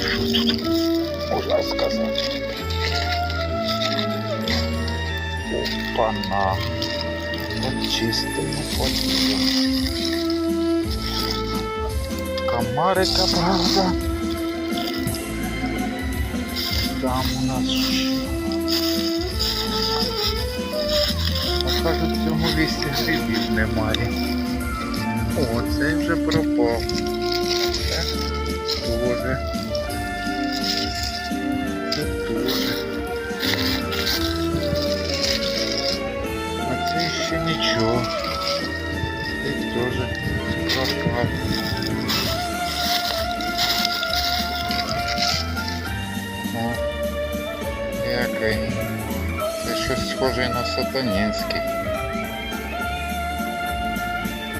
Що тут можна сказати? Опана. Почистимо, подивимо. Комарика, правда. Там у нас кажуть, в цьому лісі грибів немає. тоже. Тут тоже. А ты еще ничего. Тут тоже розклад. О, який. Це щось схоже на сатанинский.